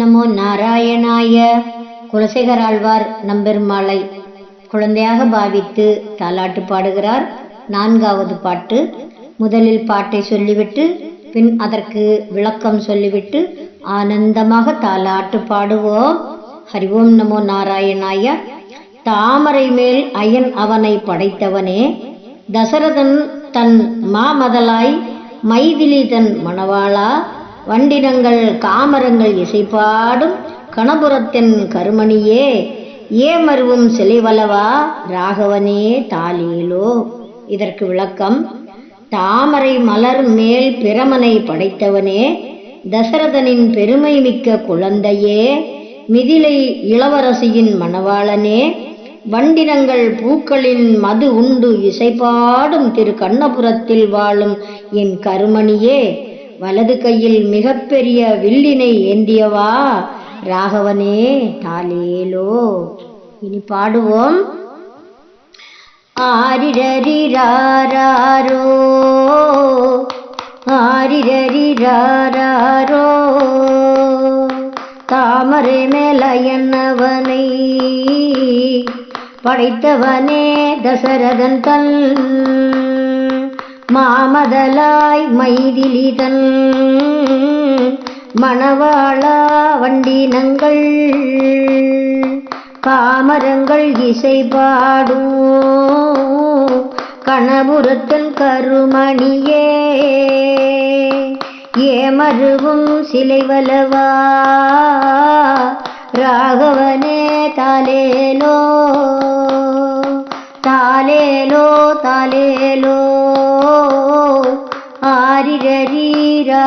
நமோ நாராயணாய. குலசேகராழ்வார் நம்பெருமாளை குழந்தையாக பாவித்து தாலாட்டு பாடுகிறார். நான்காவது பாட்டு. முதலில் பாட்டை சொல்லிவிட்டு பின் அதற்கு விளக்கம் சொல்லிவிட்டு ஆனந்தமாக தாலாட்டு பாடுவோம். ஹரி ஓம் நமோ நாராயணாய. தாமரை மேல் அயன் அவனை படைத்தவனே. தசரதன் தன் மாமதலாய் மைதிலி தன் மணவாளா. வண்டினங்கள் காமரங்கள் இசைப்பாடும் கணபுரத்தின் கருமணியே ஏமருவும் சிலைவலவா ராகவனே தாலியிலோ இதற்கு விளக்கம் தாமரை மலர் மேல் பிரமனை படைத்தவனே தசரதனின் பெருமை மிக்க குழந்தையே மிதிலை இளவரசியின் மணவாளனே வண்டினங்கள் பூக்களின் மது உண்டு இசைப்பாடும் திரு கண்ணபுரத்தில் வாழும் என் கருமணியே. வலது கையில் மிகப்பெரிய வில்லினை ஏந்தியவா? ராகவனே தாலேலோ இனி பாடுவோம். ஆரிரரிராரோ ஆரிரரிராரோ தாமரை மேலயன்னவனை படைத்தவனே தசரதன் தன் மாமதலாய் மைதிலிதன் மணவாளா வண்டினங்கள் காமரங்கள் இசை பாடும் கணபுரத்தன் கருமணியே. ஏமருவும் சிலைவலவா? ராகவனே தாலேலோ தாலேலோ தாலேலோ ஆரிரரீரரோ